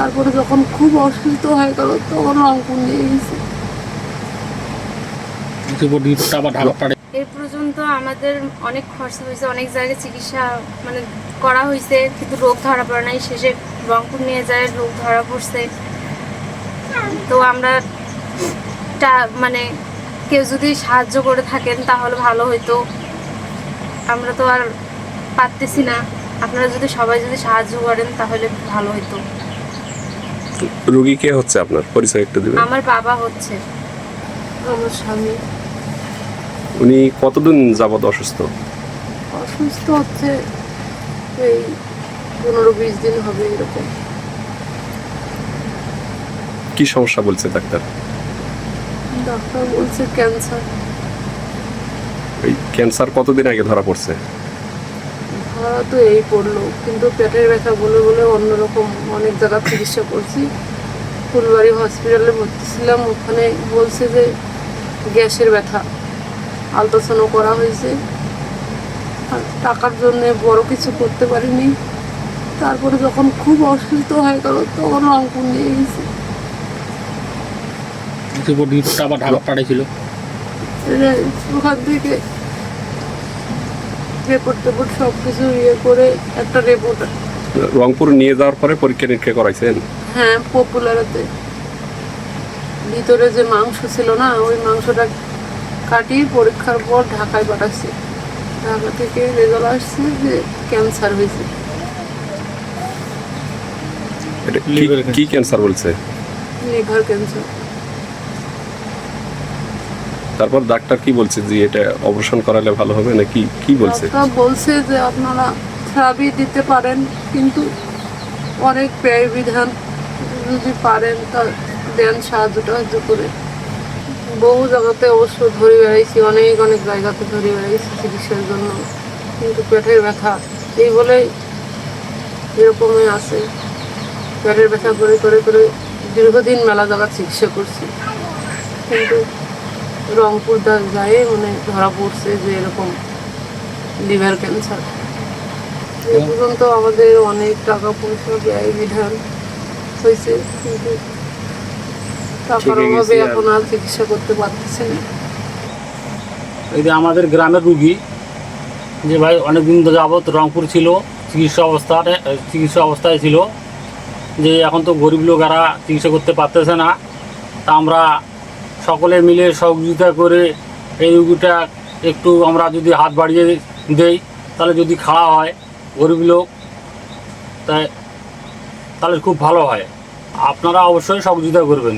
তারপরে যখন খুব অসুস্থ হয়ে গেল তখন রংপুর নিয়ে গেছে। এই পর্যন্ত আমাদের অনেক খরচা হয়েছে অনেক জায়গায় চিকিৎসা মানে করা হয়েছে কিন্তু রোগ ধরা পড়ে নাই। শেষে রংপুর নিয়ে যায় রোগ ধরা পড়ছে। তো আমরা মানে কেউ যদি সাহায্য করে থাকেন তাহলে ভালো হইতো। আমরা তো আর পারতেছি না। আপনারা যদি সবাই যদি সাহায্য করেন তাহলে ভালো হতো রুগী কে হচ্ছে আপনার? পরিচয় একটু দিবেন। আমার বাবা হচ্ছে। আমার স্বামী। উনি কতদিন যাবত অসুস্থ? অসুস্থ হচ্ছে এই পনেরো বিশ দিন হবে এরকম। কি সমস্যা বলছে ডাক্তার? ডাক্তার বলছে ক্যান্সার। এই ক্যান্সার কতদিন আগে ধরা পড়ছে? তো এই পড়ল কিন্তু পেটের ব্যথা বলে বলে অন্যরকম অনেক জায়গা চিকিৎসা করছি। ফুলবাড়ি হসপিটালে ভর্তি ছিলাম। ওখানে বলছে যে গ্যাসের ব্যথা। আলট্রাসাউন্ডও করা হয়েছে। আর টাকার জন্য বড় কিছু করতে পারিনি। তারপরে যখন খুব অসুস্থ হয়ে গেল তখন রংপুর নিয়ে গেছে। আবার ঢাকা পাঠাইছিল ওখান থেকে রিপোর্ট টেপোর্ট সব কিছু ইয়ে করে একটা রিপোর্ট। রংপুর নিয়ে যাওয়ার পরে পরীক্ষা নিরীক্ষা করাইছেন? হ্যাঁ পপুলারেতে। ভিতরে যে মাংস ছিল না ওই মাংসটা কাটিয়ে পরীক্ষার পর ঢাকায় পাঠাচ্ছি ঢাকা থেকে রেজাল্ট আসছে যে ক্যান্সার হয়েছে। এটা কি- ক্যান্সার বলছে? লিভার ক্যান্সার তারপর ডাক্তার কি বলছে যে এটা অপারেশন করালে ভালো হবে না কি কি বলছে? ডাক্তার বলছে যে আপনারা থেরাপি দিতে পারেন, কিন্তু অনেক ব্যয় বিধান। যদি পারেন তা দেন সাহায্য টাহায্য করে। বহু জায়গাতে অবশ্য ধরে বেড়াইছি, অনেক অনেক জায়গাতে ধরে বেড়াইছি চিকিৎসার জন্য। কিন্তু পেটের ব্যথা, এই বলেই এরকমই আছে। পেটের ব্যথা করে করে করে দীর্ঘদিন মেলা জায়গা চিকিৎসা করছি। কিন্তু রংপুর যায় মানে ধরা পড়ছে যে এরকম লিভার ক্যান্সার এ পর্যন্ত আমাদের অনেক টাকা পয়সা ব্যয় বিধান হয়েছে কিন্তু টাকার অভাবে এখন আর চিকিৎসা করতে পারতেছে না। এই যে আমাদের গ্রামের রুগী যে ভাই অনেকদিন যাবৎ রংপুর ছিল চিকিৎসা অবস্থাতে চিকিৎসা অবস্থায় ছিল যে এখন তো গরিব লোকেরা চিকিৎসা করতে পারতেছে না। তা আমরা সকলে মিলে সহযোগিতা করে এই রুগীটা একটু আমরা যদি হাত বাড়িয়ে দেই, তাহলে যদি খাওয়া হয় গরিব লোক, তাই তাহলে খুব ভালো হয়। আপনারা অবশ্যই সহযোগিতা করবেন।